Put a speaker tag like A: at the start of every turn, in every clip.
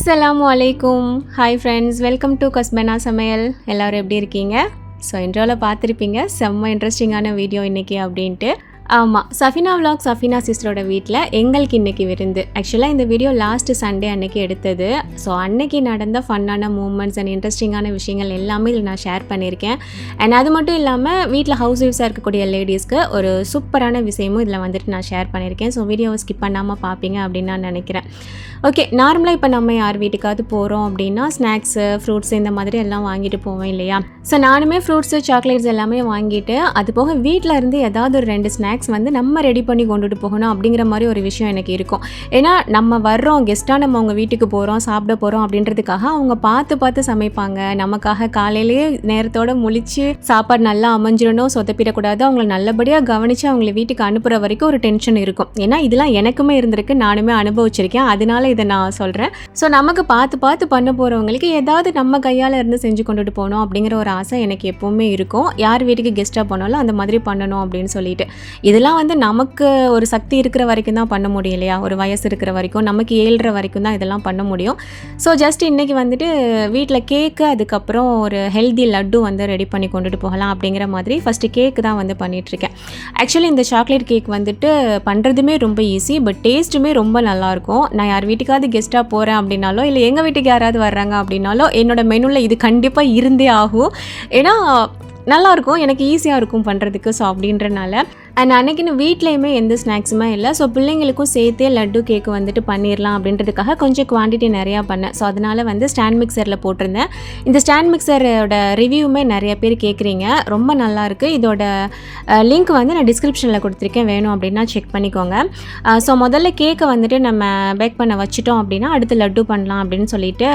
A: அஸ்ஸலாமு அலைக்கும் hi friends welcome to கஸ்பனா சமையல் எல்லோரும் எப்படி இருக்கீங்க? ஸோ இன்ட்ரோவில் பார்த்துருப்பீங்க. செம்ம இன்ட்ரெஸ்டிங்கான வீடியோ இன்றைக்கி அப்படின்ட்டு. ஆமாம் சஃபினா விலாக் சஃபினா சிஸ்டரோட வீட்டில் எங்களுக்கு இன்றைக்கி விருந்து. ஆக்சுவலாக இந்த வீடியோ லாஸ்ட் சண்டே அன்னைக்கு எடுத்தது. ஸோ அன்னைக்கு நடந்த ஃபன்னான மூமெண்ட்ஸ் அண்ட் இன்ட்ரெஸ்டிங்கான விஷயங்கள் எல்லாமே இதில் நான் ஷேர் பண்ணியிருக்கேன். அண்ட் அது மட்டும் இல்லாமல் வீட்டில் ஹவுஸ் ஒய்ஃப்ஸாக இருக்கக்கூடிய லேடிஸ்க்கு ஒரு சூப்பரான விஷயமும் இதில் வந்துட்டு நான் ஷேர் பண்ணியிருக்கேன். ஸோ வீடியோவை ஸ்கிப் பண்ணாமல் பார்ப்பீங்க அப்படின்னு நான் நினைக்கிறேன். ஓகே நார்மலாக இப்போ நம்ம யார் வீட்டுக்காவது போகிறோம் அப்படின்னா ஸ்நாக்ஸு ஃப்ரூட்ஸ் இந்த மாதிரி எல்லாம் வாங்கிட்டு போவோம் இல்லையா? ஸோ நானுமே ஃப்ரூட்ஸு சாக்லேட்ஸ் எல்லாமே வாங்கிட்டு அது போக வீட்டில் இருந்து ஏதாவது ஒரு ரெண்டு ஸ்நாக்ஸ் வந்து நம்ம ரெடி பண்ணி கொண்டுட்டு போகணும் அப்படிங்கிற மாதிரி ஒரு விஷயம் எனக்கு இருக்கும். ஏன்னா நம்ம வர்றோம் கெஸ்ட்டாக நம்ம அவங்க வீட்டுக்கு போகிறோம் சாப்பிட போகிறோம் அப்படின்றதுக்காக அவங்க பார்த்து பார்த்து சமைப்பாங்க. நமக்காக காலையிலேயே நேரத்தோட முழிச்சு சாப்பாடு நல்லா அமைஞ்சிடணும் சொதப்பிடக்கூடாது. அவங்கள நல்லபடியாக கவனித்து அவங்கள வீட்டுக்கு அனுப்புகிற வரைக்கும் ஒரு டென்ஷன் இருக்கும். ஏன்னா இதெல்லாம் எனக்குமே இருந்திருக்கு நானுமே அனுபவிச்சிருக்கேன். அதனால இதை நான் சொல்கிறேன் ஸோ நமக்கு பார்த்து பார்த்து பண்ண போகிறவங்களுக்கு ஏதாவது நம்ம கையால் இருந்து செஞ்சு கொண்டுட்டு போகணும் அப்படிங்கிற ஒரு ஆசை எனக்கு எப்போவுமே இருக்கும். யார் வீட்டுக்கு கெஸ்ட்டாக போனாலும் அந்த மாதிரி பண்ணணும் அப்படின்னு சொல்லிட்டு. இதெல்லாம் வந்து நமக்கு ஒரு சக்தி இருக்கிற வரைக்கும் தான் பண்ண முடியும் இல்லையா? ஒரு வயசு இருக்கிற வரைக்கும் நமக்கு ஏழ்ற வரைக்கும் தான் இதெல்லாம் பண்ண முடியும். ஸோ ஜஸ்ட் இன்றைக்கி வந்துட்டு வீட்டில் கேக்கு அதுக்கப்புறம் ஒரு ஹெல்தி லட்டு வந்து ரெடி பண்ணி கொண்டுட்டு போகலாம் அப்படிங்கிற மாதிரி ஃபஸ்ட்டு கேக்கு தான் வந்து பண்ணிகிட்ருக்கேன் ஆக்சுவலி இந்த சாக்லேட் கேக் வந்துட்டு பண்ணுறதுமே ரொம்ப ஈஸி பட் டேஸ்ட்டுமே ரொம்ப நல்லாயிருக்கும் நான் யார் வீட்டுக்காவது கெஸ்ட்டாக போகிறேன் அப்படின்னாலோ இல்லை எங்கள் வீட்டுக்கு யாராவது வர்றாங்க அப்படின்னாலோ என்னோட மெனுவில் இது கண்டிப்பாக இருந்தே ஆகும். ஏன்னா நல்லாயிருக்கும் எனக்கு ஈஸியாக இருக்கும் பண்ணுறதுக்கு ஸோ அப்படின்றனால அண்ட் அன்னைக்குன்னு வீட்லேயுமே எந்த ஸ்நாக்ஸுமே இல்லை. ஸோ பிள்ளைங்களுக்கும் சேர்த்தே லட்டு கேக்கு வந்துட்டு பண்ணிடலாம் அப்படின்றதுக்காக கொஞ்சம் குவான்டிட்டி நிறையா பண்ணேன். ஸோ அதனால் வந்து ஸ்டாண்ட் மிக்சரில் போட்டிருந்தேன். இந்த ஸ்டாண்ட் மிக்சரோட ரிவ்யூமே நிறைய பேர் கேட்குறீங்க ரொம்ப நல்லாயிருக்கு இதோட லிங்க் வந்து நான் டிஸ்கிரிப்ஷனில் கொடுத்துருக்கேன். வேணும் அப்படின்னா செக் பண்ணிக்கோங்க. ஸோ முதல்ல கேக்கை வந்துட்டு நம்ம பேக் பண்ண வச்சுட்டோம் அப்படின்னா அடுத்து லட்டு பண்ணலாம் அப்படின்னு சொல்லிட்டு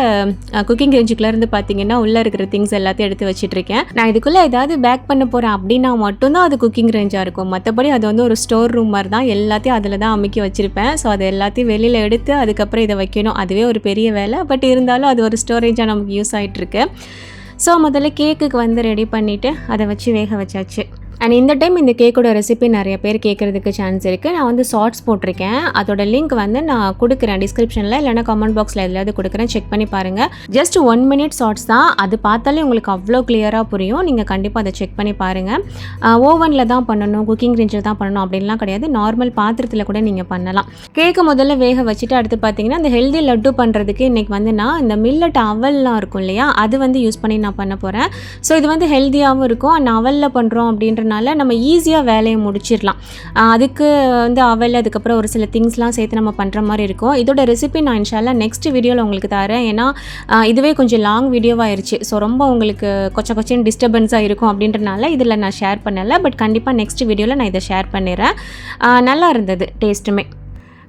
A: குக்கிங் ரேஞ்சுக்குள்ளேருந்து பார்த்தீங்கன்னா உள்ளே இருக்கிற திங்ஸ் எல்லாத்தையும் எடுத்து வச்சுட்ருக்கேன் நான் இதுக்குள்ளே ஏதாவது பேக் பண்ண போகிறேன் அப்படின்னா மட்டும்தான் அது குக்கிங் ரேஞ்சாக இருக்கும். மற்ற மற்றபடி அது வந்து ஒரு ஸ்டோர் ரூம் மாதிரி தான் எல்லாத்தையும் அதில் தான் அமுக்கி வச்சுருப்பேன். ஸோ அது எல்லாத்தையும் வெளியில் எடுத்து அதுக்கப்புறம் இதை வைக்கணும். அதுவே ஒரு பெரிய வேலை. பட் இருந்தாலும் அது ஒரு ஸ்டோரேஜாக நமக்கு யூஸ் ஆகிட்டுருக்கு ஸோ முதல்ல கேக்குக்கு வந்து ரெடி பண்ணிவிட்டு அதை வச்சு வேக வச்சாச்சு. அண்ட் இந்த டைம் இந்த கேக்கோட ரெசிபி நிறைய பேர் கேட்குறதுக்கு சான்ஸ் இருக்குது நான் வந்து ஷார்ட்ஸ் போட்டிருக்கேன். அதோட லிங்க் வந்து நான் கொடுக்குறேன் டிஸ்கிரிப்ஷனில் இல்லைனா கமெண்ட் பாக்ஸில் எதாவது கொடுக்குறேன். செக் பண்ணி பாருங்கள் ஜஸ்ட் ஒன் மினிட் ஷார்ட்ஸ் தான். அது பார்த்தாலே உங்களுக்கு அவ்வளோ கிளியராக புரியும். நீங்கள் கண்டிப்பாக அதை செக் பண்ணி பாருங்கள் ஓவனில் தான் பண்ணணும். குக்கிங் ரேஞ்சில் தான் பண்ணணும். அப்படின்லாம் கிடையாது. நார்மல் பாத்திரத்தில் கூட நீங்கள் பண்ணலாம். கேக்கு முதல்ல வேக வச்சுட்டு அடுத்து பார்த்தீங்கன்னா இந்த ஹெல்தி லட்டு பண்ணுறதுக்கு இன்றைக்கி வந்து நான் இந்த மில்லட் அவல்லாம் இருக்கும் இல்லையா? அது வந்து யூஸ் பண்ணி நான் பண்ண போகிறேன் ஸோ இது வந்து ஹெல்த்தியாகவும் இருக்கும். அண்ட் அவலில் பண்ணுறோம் அப்படின்ற இருக்கிறனால நம்ம ஈஸியாக வேலையை முடிச்சிடலாம். அதுக்கு வந்து அவல் அதுக்கப்புறம் ஒரு சில திங்ஸ்லாம் சேர்த்து நம்ம பண்ணுற மாதிரி இருக்கும். இதோட ரெசிபி நான் இன்ஷால்லாம் நெக்ஸ்ட் வீடியோவில் உங்களுக்கு தரேன். ஏன்னா இதுவே கொஞ்சம் லாங் வீடியோவாகிருச்சு ஸோ ரொம்ப உங்களுக்கு கொச்ச கொச்சன்னு டிஸ்டர்பன்ஸாக இருக்கும் அப்படின்றனால இதில் நான் ஷேர் பண்ணலை. பட் கண்டிப்பாக நெக்ஸ்ட் வீடியோவில் நான் இதை ஷேர் பண்ணிடுறேன். நல்லா இருந்தது டேஸ்ட்டுமே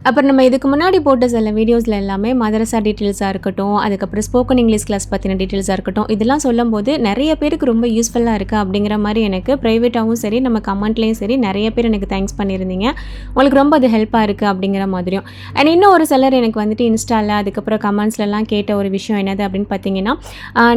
A: அப்புறம் நம்ம இதுக்கு முன்னாடி போட்ட சில வீடியோஸில் எல்லாமே மதரசா டீட்டெயில்ஸாக இருக்கட்டும் அதுக்கப்புறம் ஸ்போக்கன் இங்கிலீஷ் கிளாஸ் பற்றின டீட்டெயில்ஸாக இருக்கட்டும் இதெல்லாம் சொல்லும்போது நிறைய பேருக்கு ரொம்ப யூஸ்ஃபுல்லாக இருக்குது அப்படிங்கிற மாதிரி எனக்கு ப்ரைவேட்டாகவும் சரி நம்ம கமெண்ட்லேயும் சரி நிறைய பேர் எனக்கு தேங்க்ஸ் பண்ணியிருந்தீங்க. உங்களுக்கு ரொம்ப அது ஹெல்ப்பாக இருக்குது அப்படிங்கிற மாதிரியும். அண்ட் இன்னும் ஒரு சிலர் எனக்கு வந்துட்டு இன்ஸ்டாவில் அதுக்கப்புறம் கமெண்ட்ஸ்லலாம் கேட்ட ஒரு விஷயம் என்னது அப்படின்னு பார்த்தீங்கன்னா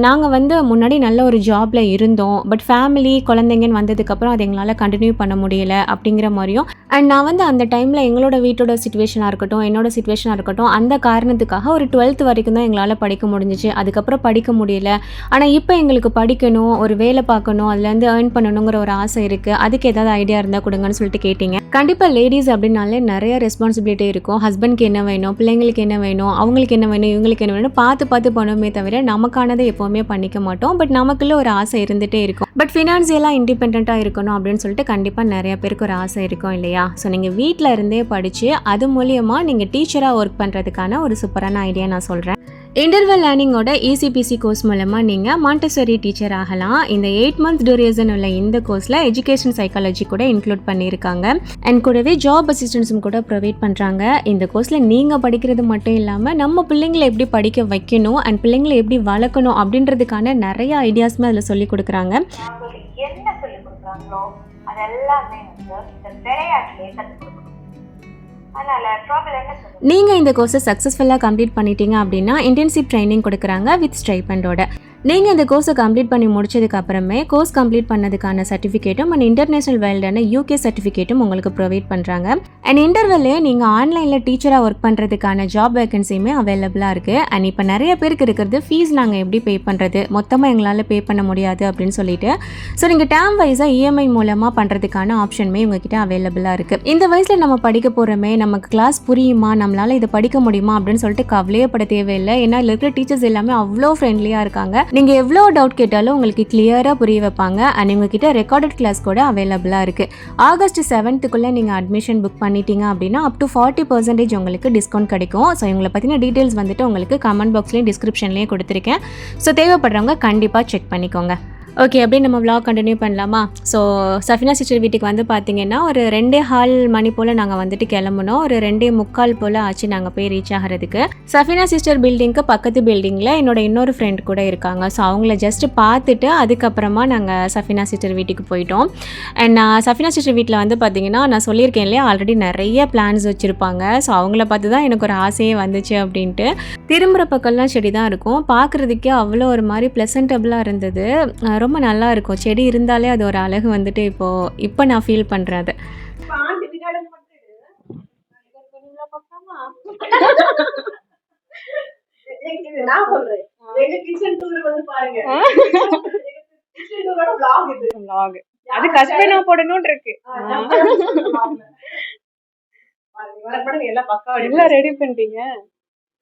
A: நாங்கள் வந்து முன்னாடி நல்ல ஒரு ஜாபில் இருந்தோம் பட் ஃபேமிலி குழந்தைங்கன்னு வந்ததுக்கப்புறம் அதை எங்களால் கண்டினியூ பண்ண முடியல அப்படிங்கிற மாதிரியும். அண்ட் நான் வந்து அந்த டைமில் எங்களோட வீட்டோட சுச்சுவேஷன் சுச்சுவேஷனாக இருக்கட்டும் என்னோட சுச்சுவேஷனாக இருக்கட்டும் அந்த காரணத்துக்காக ஒரு டுவெல்த் வரைக்கும் தான் எங்களால் படிக்க முடிஞ்சிச்சு. அதுக்கப்புறம் படிக்க முடியல. ஆனால் இப்போ எங்களுக்கு படிக்கணும் ஒரு வேலை பார்க்கணும் அதுலேருந்து ஏர்ன் பண்ணணுங்கிற ஒரு ஆசை இருக்குது அதுக்கு ஏதாவது ஐடியா இருந்தால் கொடுங்கன்னு சொல்லிட்டு கேட்டிங்க. கண்டிப்பாக லேடிஸ் அப்படின்னாலே நிறைய ரெஸ்பான்சிபிலிட்டி இருக்கும். ஹஸ்பண்ட்க்கு என்ன வேணும் பிள்ளைங்களுக்கு என்ன வேணும் அவங்களுக்கு என்ன வேணும் இவங்களுக்கு என்ன வேணும் பார்த்து பார்த்து பண்ணுவோமே தவிர நமக்கானதை எப்போவுமே பண்ணிக்க மாட்டோம். பட் நமக்குள்ள ஒரு ஆசை இருந்துகிட்டே இருக்கும். பட் ஃபினான்சியலாக இண்டிபெண்ட்டாக இருக்கணும் அப்படின்னு சொல்லிட்டு கண்டிப்பாக நிறைய பேருக்கு ஒரு ஆசை இருக்கும் இல்லையா? ஸோ நீங்கள் வீட்டில் இருந்தே படித்து அது மூலியமாக நீங்கள் டீச்சராக ஒர்க் பண்ணுறதுக்கான ஒரு சூப்பரான ஐடியா நான் சொல்கிறேன் இன்டர்வல் லேர்னிங்கோட இசிபிசி கோர்ஸ் மூலமாக நீங்கள் மாண்டசரி டீச்சர் ஆகலாம். இந்த எயிட் மந்த்ஸ் டூரியேஷன் உள்ள இந்த கோர்ஸில் எஜுகேஷன் சைக்காலஜி கூட இன்க்ளூட் பண்ணியிருக்காங்க. அண்ட் கூடவே ஜாப் அசிஸ்டன்ஸும் கூட ப்ரொவைட் பண்ணுறாங்க இந்த கோர்ஸில் நீங்கள் படிக்கிறது மட்டும் இல்லாமல் நம்ம பிள்ளைங்களை எப்படி படிக்க வைக்கணும் அண்ட் பிள்ளைங்களை எப்படி வளர்க்கணும் அப்படின்றதுக்கான நிறைய ஐடியாஸுமே அதில் சொல்லி கொடுக்குறாங்க.
B: என்ன சொல்லி கொடுக்குறாங்களோ அதெல்லாமே வந்து இந்த விளையாட்டுலயே கற்றுக் கொடுக்கணும். அதனால ப்ராப்ளம் என்ன
A: நீங்கள் இந்த கோர்ஸை சக்ஸஸ்ஃபுல்லாக கம்ப்ளீட் பண்ணிட்டீங்க அப்படின்னா இன்டென்சிவ் ட்ரைனிங் கொடுக்குறாங்க வித் ஸ்டைபண்டோட நீங்கள் இந்த கோர்ஸை கம்ப்ளீட் பண்ணி முடிச்சதுக்கு அப்புறமே கோர்ஸ் கம்ப்ளீட் பண்ணதுக்கான சர்டிஃபிகேட்டும் அண்ட் இன்டர்நேஷனல் வேல்டான யூகே சர்டிஃபிகேட்டும் உங்களுக்கு ப்ரொவைட் பண்ணுறாங்க அண்ட் இன்டர்வெல்லே நீங்கள் ஆன்லைனில் டீச்சராக ஒர்க் பண்ணுறதுக்கான ஜாப் வேகன்சியுமே அவைலபிளாக இருக்குது அண்ட் இப்போ நிறைய பேருக்கு இருக்கிறது ஃபீஸ் நாங்கள் எப்படி பே பண்ணுறது மொத்தமாக எங்களால் பே பண்ண முடியாது அப்படின்னு சொல்லிட்டு. ஸோ நீங்கள் டேம் வைஸாக இஎம்ஐ மூலமாக பண்ணுறதுக்கான ஆப்ஷனுமே உங்ககிட்ட அவைலபிளாக இருக்குது இந்த வயசில் நம்ம படிக்க போகிறோமே நமக்கு கிளாஸ் புரியுமா? நம்ம நம்மளால் இதை படிக்க முடியுமா அப்படின்னு சொல்லிட்டு கவலையப்பட தேவையில்லை. ஏன்னா இதில் இருக்கிற டீச்சர்ஸ் எல்லாமே அவ்வளோ ஃப்ரெண்ட்லியாக இருக்காங்க. நீங்கள் எவ்வளோ டவுட் கேட்டாலும் உங்களுக்கு கிளியராக புரிய வைப்பாங்க. அண்ட் உங்ககிட்ட ரெக்கார்டட் கிளாஸ் கூட அவைலபிளாக இருக்குது ஆகஸ்ட் செவன்த்துக்குள்ளே நீங்கள் அட்மிஷன் புக் பண்ணிட்டீங்க அப்படின்னா அப் டு ஃபார்ட்டி பர்சன்டேஜ் உங்களுக்கு டிஸ்கவுண்ட் கிடைக்கும். ஸோ இவங்களை பற்றின டீட்டெயில்ஸ் வந்துட்டு உங்களுக்கு கமெண்ட் பாக்ஸ்லேயும் டிஸ்கிரிப்ஷன்லேயும் கொடுத்துருக்கேன். ஸோ தேவைப்படுறவங்க கண்டிப்பாக செக் பண்ணிக்கோங்க. ஓகே அப்படியே நம்ம vlog கண்டினியூ பண்ணலாமா? ஸோ சஃபினா சிஸ்டர் வீட்டுக்கு வந்து பார்த்தீங்கன்னா ஒரு ரெண்டே ஹால் மணி போல் நாங்கள் வந்துட்டு கிளம்புனோம். ஒரு ரெண்டே முக்கால் போல் ஆச்சு நாங்கள் போய் ரீச் ஆகிறதுக்கு. சஃபினா சிஸ்டர் பில்டிங்க்கு பக்கத்து பில்டிங்கில் என்னோட இன்னொரு ஃப்ரெண்ட் கூட இருக்காங்க. ஸோ அவங்கள ஜஸ்ட் பார்த்துட்டு அதுக்கப்புறமா நாங்கள் சஃபினா சிஸ்டர் வீட்டுக்கு போயிட்டோம். அண்ட் நான் சஃபினா சிஸ்டர் வீட்டில் வந்து பார்த்தீங்கன்னா நான் சொல்லியிருக்கேன் இல்லையா ஆல்ரெடி நிறைய பிளான்ஸ் வச்சுருப்பாங்க. ஸோ அவங்கள பார்த்து தான் எனக்கு ஒரு ஆசையே வந்துச்சு அப்படின்ட்டு. திரும்புகிற பக்கம்லாம் செடி தான் இருக்கும். பார்க்குறதுக்கே அவ்வளோ ஒரு மாதிரி ப்ளசன்டபுளாக இருந்தது. ரொம்ப நல்லா இருக்கும் செடி இருந்தாலே அது ஒரு அழகு வந்துட்டு இப்போது இப்போ நான் ஃபீல் பண்ணுறேன் அது.
C: இது நான் சொல்றேன் எங்க கிச்சன் டூர் வந்து பாருங்க கிச்சன் டூரோட vlog இது
D: vlog. அது கஸ்பனா போடணும்னு இருக்கு
C: எல்லாம் பக்கா
D: எல்லாம் ரெடி பண்ணிட்டீங்க?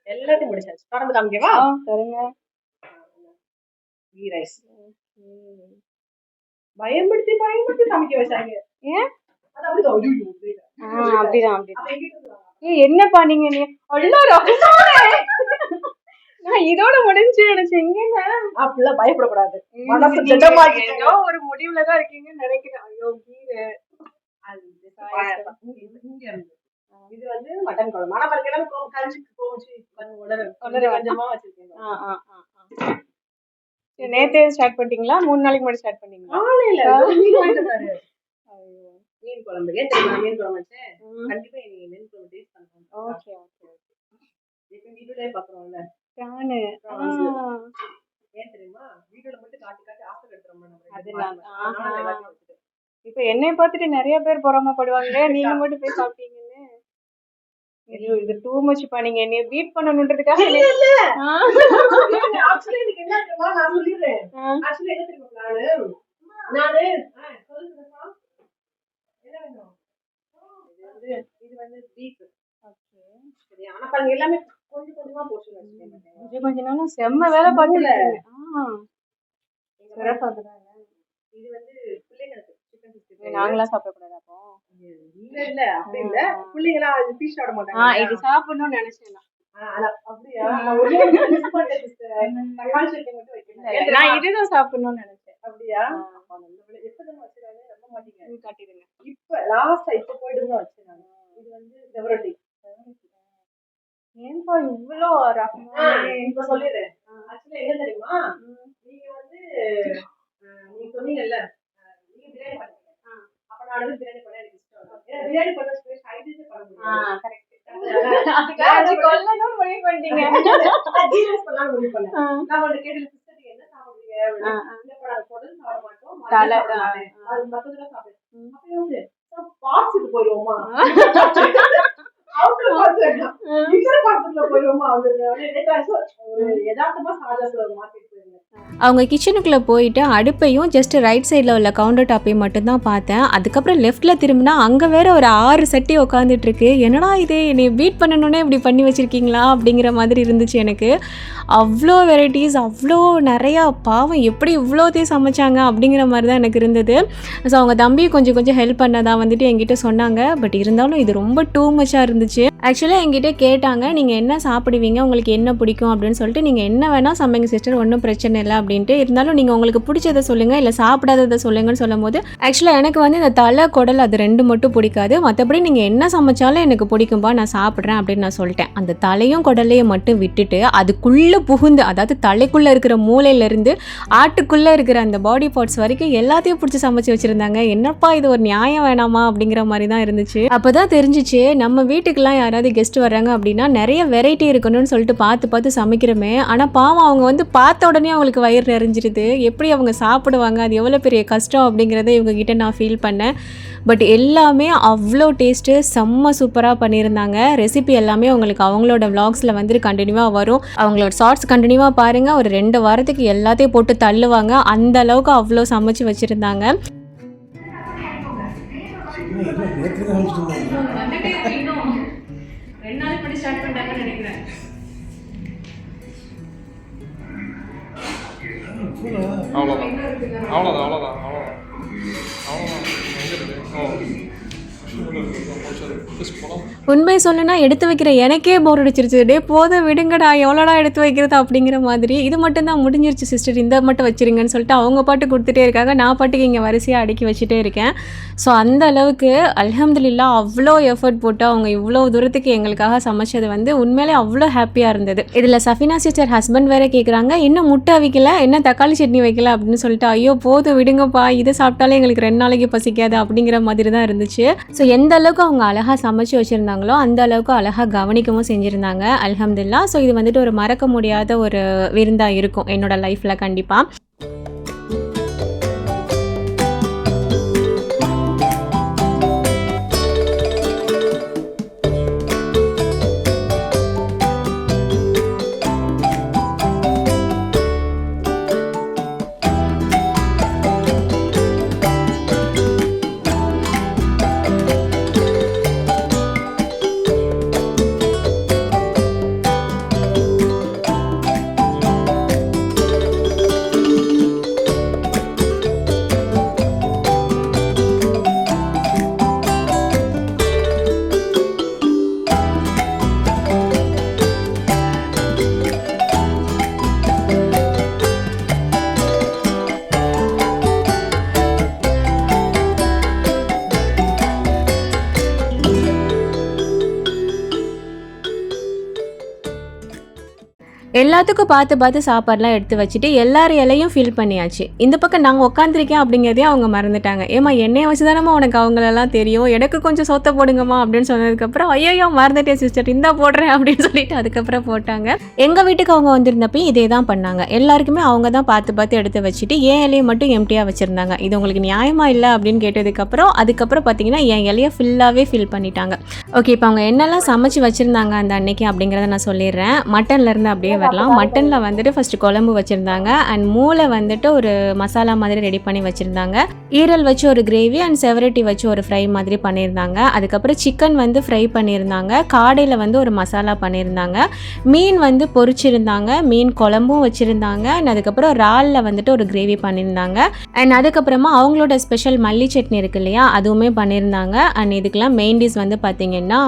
C: எல்லாத்தையும் முடிச்சாச்சு. தொடர்ந்து காமிக்கவா?
D: சரிங்க.
C: கீ ரைஸ் பயன்படுத்தி பயன்படுத்தி சமைக்க வச்சாங்க
D: ஏன்? அப்படிதான் அப்படிதான் என்னப்பா நீங்க நீ நான் இதோட முடிஞ்சு நினைச்சேன் எங்கங்க
C: அப்படிலாம் பயப்படக்கூடாது
D: ஒரு முடிவுல தான் இருக்கீங்கன்னு நினைக்கிறேன் ஐயோ கீரை.
C: இது வந்து மட்டன் குழம்பு ஆனா கோ- கஞ்சிக்கு போச்சு கொஞ்சமா வச்சிருக்கேன்
D: நேத்தே ஸ்டார்ட் பண்ணிட்டீங்களா? மூணு நாளைக்கு முன்னாடி ஸ்டார்ட் பண்ணீங்களா?
C: மீன் குழம்பு. தெரியுமா? மீன் குழம்பு கண்டிப்பா நீங்க மீன் குழம்பு டேஸ்ட் பண்ணுங்க
D: ஓகே ஓகே
C: வீடியோலயே பாக்குறோம்ல.
D: பிரானு.
C: ஏன் தெரியுமா? வீடியோல மட்டும் காட்டி காட்டி ஆசை கட்டுறோம்.
D: இப்ப என்னைய பார்த்துட்டு நிறைய பேர் பொறாமப்படுவாங்களே? நீங்க மட்டும் போய் சாப்பிட்டீங்கன்னு. ஐயோ இது டூ மச் பா. நீங்க என்னைய பீட் பண்ணணுன்றதுக்காக
C: இல்ல, இல்ல.
D: ஆ.
C: எனக்கு என்ன தெரியுமா நான் சொல்லிடுறேன்.
D: ஆ.
C: Actually என்ன தெரியுமா நானு? நானு ஆ, சொல்லுங்கப்பா. என்ன வேணும்? இது வந்து வந்து பீஃப் சரியா? ஆனா பாருங்க எல்லாமே கொஞ்சம் கொஞ்சமா போட்டு
D: கொஞ்சம் கொஞ்ச நாளும் செம்ம வேலை பார்த்துல சிறப்பா
C: இது வந்து பிள்ளைங்களுக்கு
D: நாங்களா சாப்பிடக்கூடாது அப்போ.
C: இல்ல இல்ல அப்படி இல்ல. பிள்ளைங்களா அது ஃபிஷ் சாப்பிட மாட்டாங்க.
D: இது சாப்பிடணும்னு நினைச்சேன் நான். இதுதான் சாப்பிடணும்னு நினைச்சேன்.
C: அப்படியா?
D: காட்டிடுங்க.
C: இப்ப லாஸ்டா இப்ப போயிட்டு தான் வச்சிருக்காங்க. இது வந்து செவரட்டி.
D: ஏன்பா இவ்வளோ
C: இப்ப சொல்லிடுறேன் ஆக்சுவலா என்ன தெரியுமா நீங்க வந்து அஹ், நீங்க சொன்னீங்கல்ல அஹ், நீங்க பிரியாணி பண்ணுங்க அப்ப நான் வந்து பிரியாணி பண்ண எனக்கு இஷ்டம் இல்லை. ஏன்னா பிரியாணி பண்ண சைட் டிஷ் பண்ண முடியாது
D: கரெக்ட்
C: அதுக்காக
D: அது கொல்லணும்னு முடிவு பண்ணிட்டீங்க
C: நான் ஜீரஸ் பண்ணலாம்னு முடிவு பண்ணேன்.
D: ஆ.
C: நான் உன்கிட்ட கேட்டது, sister, நீங்க என்ன சாப்பிடுவீங்க அப்படின்னு.
D: ஆ, ஆ.
C: இல்லப்பா, நாங்க குடல் சாப்பிட மாட்டோம்,
D: தலை,
C: மட்டன் சாப்பிட
D: ஆ,
C: மாட்டேன்.
D: ஆ.
C: அது மத்ததெல்லாம் சாப்பிடுவேன்.
D: ம்.
C: அப்ப யோசிச்சேன், சரி, parts-க்கு போயிருவோமா? outer parts வேண்டாம். inner parts-க்குள்ள போயிருவோமா? அது அப்படியே லேட்டா ஒரு யதார்த்தமா மாத்திட்டு போயிருந்தேன்.
A: அவங்க கிச்சனுக்குள்ளே போயிட்டு அடுப்பையும் ஜஸ்ட் ரைட் சைடில் உள்ள கவுண்டர் டாப்பையும் மட்டும்தான் பார்த்தேன். அதுக்கப்புறம் லெஃப்ட்டில் திரும்பினா அங்கே வேற ஒரு ஆறு சட்டி உட்காந்துட்டு இருக்கு என்னடா இது? என்னை பீட் பண்ணணுன்னே இப்படி பண்ணி வச்சுருக்கீங்களா? அப்படிங்கிற மாதிரி இருந்துச்சு எனக்கு. அவ்வளோ வெரைட்டிஸ் அவ்வளோ நிறையா பாவம் எப்படி இவ்வளோத்தையும் சமைச்சாங்க அப்படிங்கிற மாதிரி தான் எனக்கு இருந்தது. ஸோ அவங்க தம்பி கொஞ்சம் கொஞ்சம் ஹெல்ப் பண்ணதான் வந்துட்டு என்கிட்ட சொன்னாங்க. பட் இருந்தாலும் இது ரொம்ப டூ மச்சாக இருந்துச்சு. ஆக்சுவலாக என்கிட்ட கேட்டாங்க நீங்கள் என்ன சாப்பிடுவீங்க? உங்களுக்கு என்ன பிடிக்கும்? அப்படின்னு சொல்லிட்டு நீங்கள் என்ன வேணால் சமைங்க சிஸ்டர் ஒன்றும் பிரச்சனை இல்லை. அப்படின்ட்டு இருந்தாலும் நீங்கள் உங்களுக்கு பிடிச்சதை சொல்லுங்கள் இல்லை சாப்பிடாததை சொல்லுங்கன்னு சொல்லும்போது ஆக்சுவலாக எனக்கு வந்து இந்த தலை குடல் அது ரெண்டு மட்டும் பிடிக்காது. மற்றபடி நீங்கள் என்ன சமைச்சாலும் எனக்கு பிடிக்கும்பா நான் சாப்பிட்றேன் அப்படின்னு நான் சொல்லிட்டேன். அந்த தலையும் குடலையும் மட்டும் விட்டுட்டு அதுக்குள்ளே புகுந்து அதாவது தலைக்குள்ளே இருக்கிற மூளையிலேருந்து ஆட்டுக்குள்ளே இருக்கிற அந்த பாடி பார்ட்ஸ் வரைக்கும் எல்லாத்தையும் பிடிச்சி சமைச்சு வச்சுருந்தாங்க. என்னப்பா இது ஒரு நியாயம் வேணாமா அப்படிங்கிற மாதிரி தான் இருந்துச்சு. அப்போ தான் தெரிஞ்சிச்சு நம்ம வீட்டுக்கெல்லாம் யாராவது கெஸ்ட் வர்றாங்க அப்படின்னா நிறைய வெரைட்டி இருக்கணும்னு சொல்லிட்டு பார்த்து பார்த்து சமைக்கிறோமே. ஆனால் பாவம் அவங்க வந்து பார்த்த உடனே அவங்களுக்கு வயிறு நிறைஞ்சிருது. எப்படி அவங்க சாப்பிடுவாங்க அது எவ்வளோ பெரிய கஷ்டம் அப்படிங்கிறத இவங்க கிட்ட நான் ஃபீல் பண்ணேன். பட் எல்லாமே அவ்வளோ டேஸ்ட்டு செம்ம சூப்பராக பண்ணியிருந்தாங்க. ரெசிபி எல்லாமே உங்களுக்கு அவங்களோட vlogsல வந்துட்டு கண்டினியூவாக வரும். அவங்களோட ஷார்ட்ஸ் கண்டினியூவாக பாருங்கள் ஒரு ரெண்டு வாரத்துக்கு எல்லாத்தையும் போட்டு தள்ளுவாங்க. அந்த அளவுக்கு அவ்வளோ சமைச்சு வச்சுருந்தாங்க. ரெண்டு நாள் பண்ணி ஸ்டார்ட் பண்ணிட்டாங்கன்னு நினைக்கிறேன்.
E: அவ்வளோதான் அவ்வளோதான் அவ்வளோதான் அவ்வளோதான் அவ்வளோதான்
A: உண்மை சொல்லணும்னா எடுத்து வைக்கிற எனக்கே போர் அடிச்சிருச்சு. டே போதும் விடுங்கடா எவ்வளோடா எடுத்து வைக்கிறது அப்படிங்கிற மாதிரி. இது மட்டும் தான் முடிஞ்சிருச்சு சிஸ்டர் இந்த மட்டும் வச்சிருங்கன்னு சொல்லிட்டு அவங்க பாட்டு கொடுத்துட்டே இருக்காங்க. நான் பாட்டுக்கு இங்கே வரிசையாக அடுக்கி வச்சுட்டே இருக்கேன். ஸோ அந்த அளவுக்கு அலமதுல்லா அவ்வளோ எஃபர்ட் போட்டு அவங்க இவ்வளோ தூரத்துக்கு எங்களுக்காக சமைச்சது வந்து உண்மையிலே அவ்வளோ ஹாப்பியாக இருந்தது. இதில் சஃபினா சிஸ்டர் ஹஸ்பண்ட் வேற கேட்குறாங்க என்ன முட்டை வைக்கல என்ன தக்காளி சட்னி வைக்கல அப்படின்னு சொல்லிட்டு ஐயோ போதும் விடுங்கப்பா இதை சாப்பிட்டாலே எங்களுக்கு ரெண்டு நாளைக்கு பசிக்காது அப்படிங்கிற மாதிரி தான் இருந்துச்சு. ஸோ எந்த அளவுக்கு அவங்க அழகாக சமைச்சு வச்சுருந்தாங்களோ அந்த அளவுக்கு அழகாக கவனிக்கவும் செஞ்சுருந்தாங்க. அலமதுல்லா ஸோ இது வந்துட்டு ஒரு மறக்க முடியாத ஒரு விருந்தாக இருக்கும். என்னோட லைஃப்பில் கண்டிப்பாக எல்லாத்துக்கும் பார்த்து பார்த்து சாப்பாடுலாம் எடுத்து வச்சுட்டு எல்லார் இலையும் ஃபில் பண்ணியாச்சு. இந்த பக்கம் நாங்கள் உட்காந்துருக்கேன் அப்படிங்கிறதே அவங்க மறந்துட்டாங்க. ஏமா என்னைய வச்சு தானம்மா உனக்கு அவங்களெல்லாம் தெரியும்? எனக்கு கொஞ்சம் சொத்தை போடுங்கம்மா அப்படின்னு சொன்னதுக்கப்புறம் ஐயோ மறந்துட்டேன் சிஸ்டர் இந்தா போடுறேன் அப்படின்னு சொல்லிட்டு அதுக்கப்புறம் போட்டாங்க. எங்கள் வீட்டுக்கு அவங்க வந்திருந்தப்பையும் இதே தான் பண்ணாங்க. எல்லாருக்குமே அவங்க தான் பார்த்து பார்த்து எடுத்து வச்சுட்டு என் இலையை மட்டும் எம்டியாக வச்சுருந்தாங்க. இது உங்களுக்கு நியாயமாக இல்லை அப்படின்னு கேட்டதுக்கப்புறம் அதுக்கப்புறம் பார்த்தீங்கன்னா என் இலையை ஃபுல்லாகவே ஃபில் பண்ணிட்டாங்க. ஓகே இப்போ அவங்க என்னெல்லாம் சமைச்சு வச்சுருந்தாங்க அந்த அன்னைக்கு அப்படிங்கிறத நான் சொல்லிடுறேன். மட்டன்லேருந்து அப்படியே வரல பார்க்கலாம் மட்டனில் வந்துட்டு ஃபஸ்ட்டு குழம்பு வச்சுருந்தாங்க. அண்ட் மூளை வந்துட்டு ஒரு மசாலா மாதிரி ரெடி பண்ணி வச்சுருந்தாங்க. ஈரல் வச்சு ஒரு கிரேவி அண்ட் செவரட்டி வச்சு ஒரு ஃப்ரை மாதிரி பண்ணியிருந்தாங்க. அதுக்கப்புறம் சிக்கன் வந்து ஃப்ரை பண்ணியிருந்தாங்க. காடையில் வந்து ஒரு மசாலா பண்ணியிருந்தாங்க. மீன் வந்து பொரிச்சிருந்தாங்க. மீன் குழம்பும் வச்சுருந்தாங்க. அண்ட் அதுக்கப்புறம் இறாலில் வந்துட்டு ஒரு கிரேவி பண்ணியிருந்தாங்க. அண்ட் அதுக்கப்புறமா அவங்களோட ஸ்பெஷல் மல்லி சட்னி இருக்கு இல்லையா அதுவுமே பண்ணியிருந்தாங்க. அண்ட் இதுக்கெல்லாம் மெயின் டிஷ் வந்து பார்த்தீங்கன்னா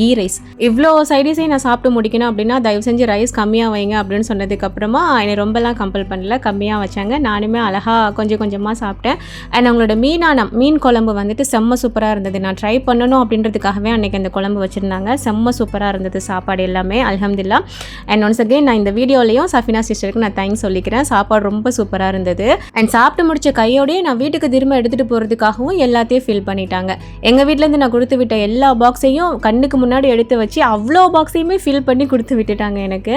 A: கீ ரைஸ் இவ்வளோ சைடிஸையும் நான் சாப்பிட்டு முடிக்கணும் அப்படின்னா தயவு செஞ்சு ரைஸ் கம்மியாக வைங்க அப்படின்னு சொன்னதுக்கப்புறமா என்னை ரொம்பலாம் கம்பல் பண்ணல. கம்மியாக வச்சாங்க. நானுமே அழகாக கொஞ்சம் கொஞ்சமாக சாப்பிட்டேன். அண்ட் அவங்களோட மீனானம் மீன் குழம்பு வந்துட்டு செம்ம சூப்பராக இருந்தது. நான் ட்ரை பண்ணணும் அப்படின்றதுக்காகவே அன்றைக்கி அந்த குழம்பு வச்சுருந்தாங்க. செம்ம சூப்பராக இருந்தது சாப்பாடு எல்லாமே அலமதுல்லா அண்ட் ஒன்ஸ் அகெயின் நான் இந்த வீடியோலையும் சஃபினா சிஸ்டருக்கு நான் தேங்க்ஸ் சொல்லிக்கிறேன். சாப்பாடு ரொம்ப சூப்பராக இருந்தது. அண்ட் சாப்பிட்டு முடிச்ச கையோடையே நான் வீட்டுக்கு திரும்ப எடுத்துகிட்டு போகிறதுக்காகவும் எல்லாத்தையும் ஃபில் பண்ணிட்டாங்க. எங்கள் வீட்டிலேருந்து நான் கொடுத்து விட்ட எல்லா பாக்ஸையும் கண்ணுக்கு முன்னாடி எடுத்து வச்சு அவ்வளோ பாக்ஸையுமே ஃபில் பண்ணி கொடுத்து விட்டுட்டாங்க எனக்கு.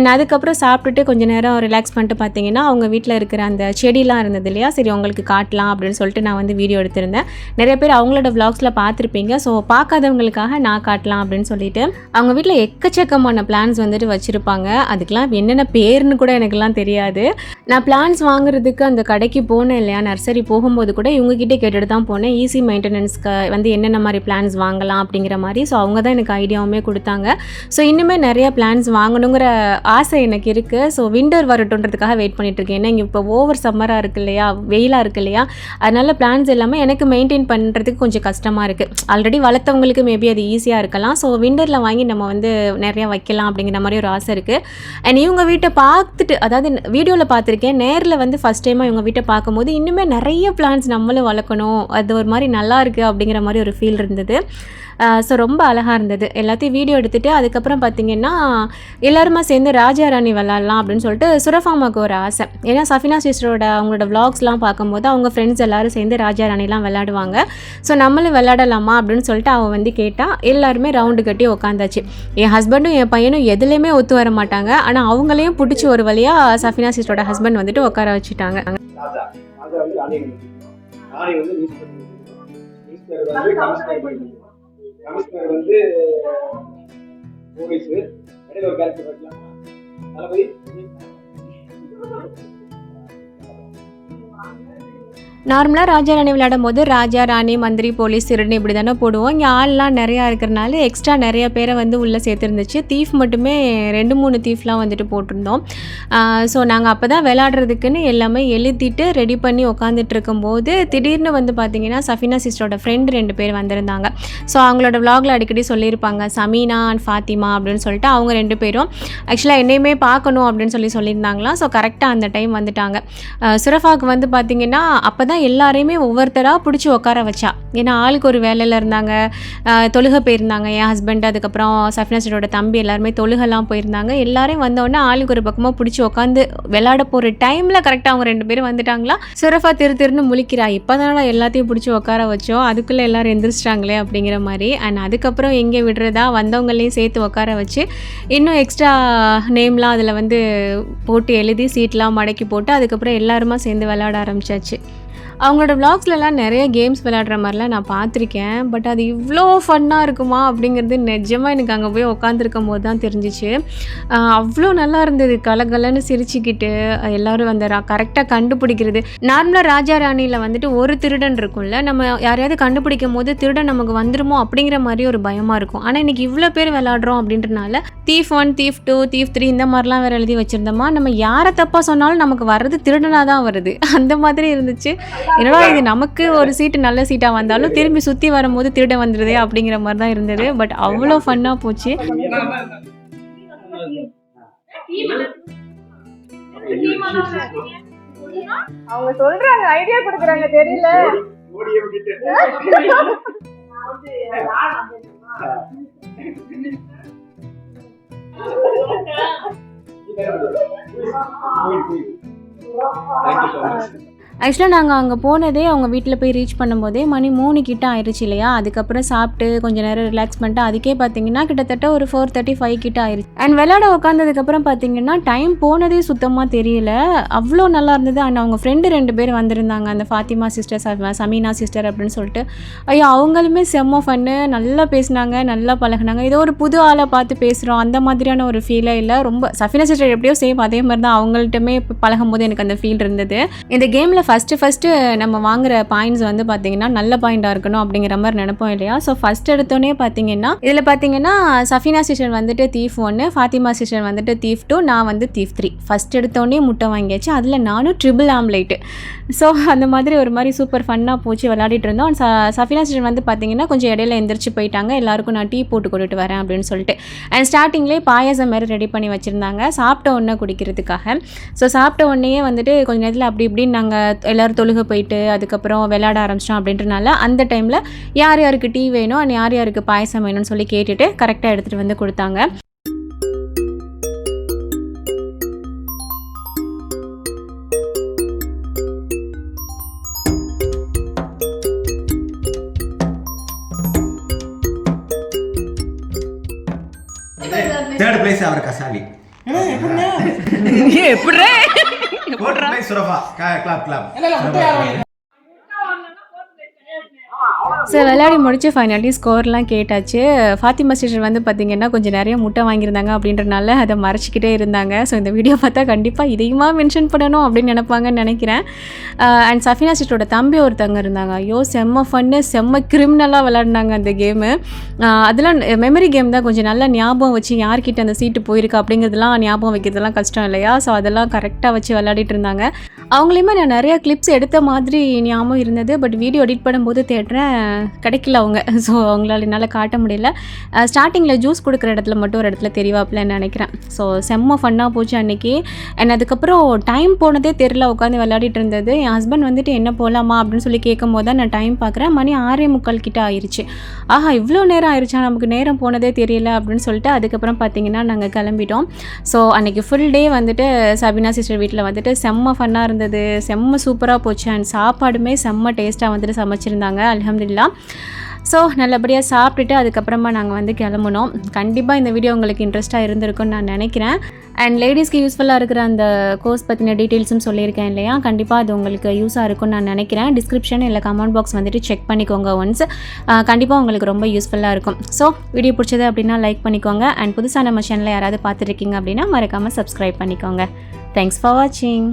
A: அண்ட் அதுக்கப்புறம் சாப்பிட்டுட்டு கொஞ்ச நேரம் ரிலாக்ஸ் பண்ணிட்டு பார்த்தீங்கன்னா அவங்க வீட்டில் இருக்கிற அந்த செடிலாம் இருந்தது இல்லையா? சரி உங்களுக்கு காட்டலாம் அப்படின்னு சொல்லிட்டு நான் வந்து வீடியோ எடுத்திருந்தேன். நிறைய பேர் அவங்களோட விளாக்ஸில் பார்த்துருப்பீங்க. ஸோ பார்க்காதவங்களுக்காக நான் காட்டலாம் அப்படின்னு சொல்லிட்டு அவங்க வீட்டில் எக்கச்சக்கமான பிளான்ஸ் வந்துட்டு வச்சுருப்பாங்க. அதுக்கெலாம் என்னென்ன பேர்னு கூட எனக்குலாம் தெரியாது. நான் பிளான்ஸ் வாங்குறதுக்கு அந்த கடைக்கு போனேன் இல்லையா? நர்சரி போகும்போது கூட இவங்ககிட்ட கேட்டுட்டு தான் போனேன். ஈஸி மெயின்டெனன்ஸ்க்கு வந்து என்னென்ன மாதிரி பிளான்ஸ் வாங்கலாம் அப்படிங்கிற மாதிரி. ஸோ அவங்க தான் எனக்கு ஐடியாவுமே கொடுத்தாங்க. ஸோ இன்னுமே நிறைய பிளான்ஸ் வாங்கணுங்கிற ஆசை எனக்கு இருக்குது ஸோ விண்டர் வரட்டுன்றதுக்காக வெயிட் பண்ணிகிட்ருக்கேன் ஏன்னா இங்கே இப்போ ஓவர் சம்மராக இருக்கு இல்லையா? வெயிலாக இருக்கு இல்லையா? அதனால் பிளான்ஸ் எல்லாமே எனக்கு மெயின்டைன் பண்ணுறதுக்கு கொஞ்சம் கஷ்டமாக இருக்குது ஆல்ரெடி வளர்த்தவங்களுக்கு மேபி அது ஈஸியாக இருக்கலாம். ஸோ விண்டரில் வாங்கி நம்ம வந்து நிறையா வைக்கலாம் அப்படிங்கிற மாதிரி ஒரு ஆசை இருக்குது அண்ட் இவங்க வீட்டை பார்த்துட்டு அதாவது வீடியோவில் பார்த்துருக்கேன். நேரில் வந்து ஃபஸ்ட் டைமாக இவங்க வீட்டை பார்க்கும்போது இன்னுமே நிறைய பிளான்ஸ் நம்மளும் வளர்க்கணும். அது ஒரு மாதிரி நல்லா இருக்குது அப்படிங்கிற மாதிரி ஒரு ஃபீல் இருந்தது. ஸோ ரொம்ப அழகாக இருந்தது. எல்லாத்தையும் வீடியோ எடுத்துகிட்டு அதுக்கப்புறம் பார்த்தீங்கன்னா எல்லாருமா சேர்ந்து ராஜா ராணி விளாட்லாம் அப்படின்னு சொல்லிட்டு சுரஃபாமாவுக்கு ஒரு ஆசை. ஏன்னா சஃபினா சிஸ்டரோட அவங்களோட vlogsலாம் பார்க்கும்போது அவங்க ஃப்ரெண்ட்ஸ் எல்லாரும் சேர்ந்து ராஜா ராணிலாம் விளையாடுவாங்க. ஸோ நம்மளும் விளையாடலாமா அப்படின்னு சொல்லிட்டு அவள் வந்து கேட்டால் எல்லாருமே ரவுண்டு கட்டி உக்காந்தாச்சு. என் ஹஸ்பண்டும் என் பையனும் எதுலேயுமே ஒத்து வர மாட்டாங்க. ஆனால் அவங்களையும் பிடிச்சி ஒரு வழியாக சஃபினா சிஸ்டரோட ஹஸ்பண்ட் வந்துட்டு உட்கார வச்சுட்டாங்க.
F: கமிஷனர் கமிஷனர் வந்து போலீஸ் இடையில ஒரு கேரக்டர் பார்க்கலாம் தளபதி
A: நார்மலாக ராஜா ராணி விளையாடும் போது ராஜா ராணி மந்திரி போலீஸ் திருடன் இப்படி தானே போடுவோம். இங்கே ஆள்லாம் நிறையா இருக்கிறனால எக்ஸ்ட்ரா நிறைய பேரை வந்து உள்ளே சேர்த்துருந்துச்சு. தீஃப் மட்டுமே ரெண்டு மூணு தீஃப்லாம் வந்துட்டு போட்டிருந்தோம். ஸோ நாங்கள் அப்போ தான் விளையாடுறதுக்குன்னு எல்லாமே எழுதிட்டு ரெடி பண்ணி உக்காந்துட்டு இருக்கும்போது திடீர்னு வந்து பார்த்தீங்கன்னா சஃபினா சிஸ்டரோட ஃப்ரெண்டு ரெண்டு பேர் வந்திருந்தாங்க. ஸோ அவங்களோட vlogல அடிக்கடி சொல்லியிருப்பாங்க. சமீனா அண்ட் ஃபாத்திமா அப்படின்னு சொல்லிட்டு அவங்க ரெண்டு பேரும். ஆக்சுவலாக என்னையுமே பார்க்கணும் அப்படின்னு சொல்லி சொல்லியிருந்தாங்களாம். ஸோ கரெக்டாக அந்த டைம் வந்துட்டாங்க. சுரஃபாவுக்கு சுரஃபாக்கு வந்து பார்த்திங்கன்னா அப்போ தான் எல்லாரையுமே ஒவ்வொருத்தராக பிடிச்சி உட்கார வச்சா. ஏன்னா ஆளுக்கு ஒரு வேலையில் இருந்தாங்க தொழுக தொழுகை போயிருந்தாங்க. என் ஹஸ்பண்ட் அதுக்கப்புறம் சஃப்னஸரோட தம்பி எல்லாருமே தொழுகெல்லாம் போயிருந்தாங்க. எல்லாரையும் வந்தோடனே ஆளுக்கு ஒரு பக்கமாக பிடிச்சி உட்காந்து விளையாட போகிற டைமில் கரெக்டாக அவங்க ரெண்டு பேரும் வந்துட்டாங்களா? சுரஃபா திரு திருன்னு முழிக்கிறா. இப்போ எல்லாத்தையும் பிடிச்சி உட்கார வச்சோம் அதுக்குள்ளே எல்லாரும் எந்திரிச்சிட்டாங்களே அப்படிங்கிற மாதிரி. அண்ட் அதுக்கப்புறம் எங்கே விடுறதா? வந்தவங்களையும் சேர்த்து உட்கார வச்சு இன்னும் எக்ஸ்ட்ரா நேம்லாம் அதில் வந்து போட்டு எழுதி சீட்லாம் மடக்கி போட்டு அதுக்கப்புறம் எல்லாருமா சேர்ந்து விளையாட ஆரம்பிச்சாச்சு. அவங்களோட விளாக்ஸ்லலாம் நிறைய கேம்ஸ் விளையாடுற மாதிரிலாம் நான் பார்த்துருக்கேன். பட் அது இவ்வளோ ஃபன்னாக இருக்குமா அப்படிங்கிறது நிஜமாக எனக்கு அங்கே போய் உட்காந்துருக்கும் போது தான் தெரிஞ்சிச்சு. அவ்வளோ நல்லா இருந்தது. கலகலன்னு சிரிச்சுக்கிட்டு எல்லோரும் அந்த கரெக்டாக கண்டுபிடிக்கிறது. நார்மலாக ராஜா ராணியில் வந்துட்டு ஒரு திருடன் இருக்கும்ல. நம்ம யாரையாவது கண்டுபிடிக்கும் போது திருடன் நமக்கு வந்துருமோ அப்படிங்கிற மாதிரி ஒரு பயமாக இருக்கும். ஆனால் இன்னைக்கு இவ்வளோ பேர் விளாட்றோம் அப்படின்றனால thief one thief two thief three இந்த மாதிரிலாம் வேறு எழுதி வச்சுருந்தோமா நம்ம யாரை தப்பாக சொன்னாலும் நமக்கு வர்றது திருடனாக தான் வருது. அந்த மாதிரி இருந்துச்சு. என்னடா இது நமக்கு ஒரு சீட்டு நல்ல சீட்டாக வந்தாலும் திரும்பி சுற்றி வரும்போது திருட வந்துடுதே அப்படிங்கிற மாதிரி தான் இருந்தது. பட் அவ்வளோ ஃபன்னாக போச்சு.
D: அவங்க சொல்றாங்க ஐடியா கொடுக்குறாங்க தெரியல.
F: Thank you so much.
A: ஆக்சுவலாக நாங்கள் அங்கே போனதே அவங்க வீட்டில் போய் ரீச் பண்ணும்போதே மணி மூணு கிட்ட ஆயிடுச்சு இல்லையா? அதுக்கப்புறம் சாப்பிட்டு கொஞ்ச நேரம் ரிலாக்ஸ் பண்ணிட்டு அதுக்கே பார்த்தீங்கன்னா கிட்டத்தட்ட ஒரு ஃபோர் தேர்ட்டி ஃபைவ் கிட்ட ஆயிடுச்சு அண்ட் விளையாட உட்காந்ததுக்கப்புறம் பார்த்தீங்கன்னா டைம் போனதே சுத்தமாக தெரியல. அவ்வளோ நல்லா இருந்தது. அண்ட் அவங்க ஃப்ரெண்டு ரெண்டு பேர் வந்திருந்தாங்க. அந்த ஃபாத்திமா சிஸ்டர் சமீனா சிஸ்டர் அப்படின்னு சொல்லிட்டு. ஐயோ அவங்களுமே செம்ம ஃபன்னு நல்லா பேசினாங்க நல்லா பழகுனாங்க. ஏதோ ஒரு புது ஆளை பார்த்து பேசுகிறோம் அந்த மாதிரியான ஒரு ஃபீலே இல்லை. ரொம்ப சஃபினா சிஸ்டர் எப்படியோ சேம் அதே மாதிரி தான் அவங்கள்ட்டுமே பழகும் போது எனக்கு அந்த ஃபீல் இருந்தது. இந்த கேமில் ஃபஸ்ட்டு ஃபஸ்ட்டு நம்ம வாங்குற பாயிண்ட்ஸ் வந்து பார்த்தீங்கன்னா நல்ல பாயிண்டாக இருக்கணும் அப்படிங்கிற மாதிரி நினைப்போம் இல்லையா? ஸோ ஃபஸ்ட் எடுத்தோடனே பார்த்தீங்கன்னா இதில் பார்த்தீங்கன்னா சஃபினா சிஷன் வந்துட்டு தீஃப் ஒன்று ஃபாத்திமா சிஷன் வந்துட்டு தீஃப் டூ நான் வந்து தீஃப் த்ரீ ஃபஸ்ட் எடுத்தோடனே முட்டை வாங்கியாச்சு. அதில் நானும் ட்ரிபிள் ஆம்லேட்டு ஸோ அந்த மாதிரி ஒரு மாதிரி சூப்பர் ஃபன்னாக போச்சு விளையாடிட்டு இருந்தோம். சஃபினா சிஷன் வந்து பார்த்தீங்கன்னா கொஞ்சம் இடையில எந்திரிச்சு போயிட்டாங்க. எல்லாருக்கும் நான் டீ போட்டு கொண்டுட்டு வரேன் அப்படின்னு சொல்லிட்டு. அண்ட் ஸ்டார்டிங்லேயே பாயாசம் மாதிரி ரெடி பண்ணி வச்சுருந்தாங்க. சாப்பிட்ட உடனே குடிக்கிறதுக்காக. ஸோ சாப்பிட்ட உடனேயே வந்துட்டு கொஞ்ச நேரத்தில் அப்படி இப்படின்னு நாங்கள் எல்லோரும் தொழுக போயிட்டு அதுக்கப்புறம் விளையாட ஆரம்பிச்சிட்டோம் அப்படின்றனால அந்த டைமில் யார் யாருக்கு டீ வேணும் அண்ட் யார் யாருக்கு பாயசம் வேணும்னு சொல்லி கேட்டுட்டு கரெக்டாக எடுத்துகிட்டு வந்து கொடுத்தாங்க.
G: தேர்ட் பிளேஸ் அவர் கசாலி.
A: எப்படி
G: பிளேஸ் சுரஃபா கிளப் கிளப்
A: ஸோ விளையாடி முடிச்சு ஃபைனலி ஸ்கோர்லாம் கேட்டாச்சு. ஃபாத்திமா சிஸ்டர் வந்து பார்த்திங்கன்னா கொஞ்சம் நிறைய முட்டை வாங்கியிருந்தாங்க அப்படின்றனால அதை மறைச்சிக்கிட்டே இருந்தாங்க. ஸோ இந்த வீடியோ பார்த்தா கண்டிப்பாக இதையுமா மென்ஷன் பண்ணணும் அப்படின்னு நினைப்பாங்கன்னு நினைக்கிறேன். Uh, அண்ட் சஃபினா சிஸ்டரோட தம்பி ஒருத்தவங்க இருந்தாங்க. ஐயோ செம்ம ஃபன்னு செம்ம கிரிமினலாக விளாடினாங்க அந்த கேமு uh, அதெல்லாம் மெமரி கேம் தான். கொஞ்சம் நல்லா ஞாபகம் வச்சு யார்கிட்ட அந்த சீட்டு போயிருக்கு அப்படிங்கிறதுலாம் ஞாபகம் வைக்கிறதுலாம் கஷ்டம் இல்லையா? ஸோ அதெல்லாம் கரெக்டாக வச்சு விளையாடிட்டு இருந்தாங்க. அவங்களையுமே நான் நிறைய கிளிப்ஸ் எடுத்த மாதிரி ஞாபகம் இருந்தது. பட் வீடியோ எடிட் பண்ணும்போது தேடுறேன். கிடைக்கல அவங்க. ஸோ அவங்களால என்னால் காட்ட முடியல. ஸ்டார்டிங்கில் ஜூஸ் கொடுக்குற இடத்துல மட்டும் ஒரு இடத்துல தெரியவாப்பிலன்னு நினைக்கிறேன். ஸோ செம்ம ஃபன்னாக போச்சு அன்றைக்கி அண்ட் அதுக்கப்புறம் டைம் போனதே தெரில உட்காந்து விளையாடிட்டு இருந்தது. என் ஹஸ்பண்ட் வந்துட்டு என்ன போகலாமா அப்படின்னு சொல்லி கேட்கும் போது தான் நான் டைம் பார்க்குறேன் மணி ஆறே முக்கால் கிட்ட ஆயிடுச்சு ஆஹா இவ்வளோ நேரம் ஆயிடுச்சா நமக்கு நேரம் போனதே தெரியல. அப்படின்னு சொல்லிட்டு அதுக்கப்புறம் பார்த்தீங்கன்னா நாங்கள் கிளம்பிட்டோம். ஸோ அன்றைக்கி ஃபுல் டே வந்துட்டு சபினா சிஸ்டர் வீட்டில் வந்துட்டு செம்ம ஃபன்னாக இருந்தது. செம்ம சூப்பராக போச்சு. அண்ட் சாப்பாடுமே செம்ம டேஸ்ட்டாக வந்துட்டு சமைச்சிருந்தாங்க. அல்ஹம்துலில்லா ஸோ நல்லபடியாக சாப்பிட்டுட்டு அதுக்கப்புறமா நாங்கள் வந்து கிளம்புனோம். கண்டிப்பாக இந்த வீடியோ உங்களுக்கு இன்ட்ரெஸ்ட்டாக இருந்திருக்கும்னு நான் நினைக்கிறேன். அண்ட் லேடிஸ்க்கு யூஸ்ஃபுல்லாக இருக்கிற அந்த கோர்ஸ் பற்றின டீட்டெயில்ஸும் சொல்லியிருக்கேன் இல்லையா? கண்டிப்பாக அது உங்களுக்கு யூஸாக இருக்கும்னு நான் நினைக்கிறேன். டிஸ்கிரிப்ஷன் இல்லை கமெண்ட் பாக்ஸ் வந்துட்டு செக் பண்ணிக்கோங்க ஒன்ஸ் கண்டிப்பாக உங்களுக்கு ரொம்ப யூஸ்ஃபுல்லாக இருக்கும். ஸோ வீடியோ பிடிச்சது அப்படின்னா லைக் பண்ணிக்கோங்க. அண்ட் புதுசாக நம்ம சேனலில் யாராவது பார்த்துருக்கீங்க அப்படின்னா மறக்காமல் சப்ஸ்கிரைப் பண்ணிக்கோங்க. தேங்க்ஸ் ஃபார் வாட்சிங்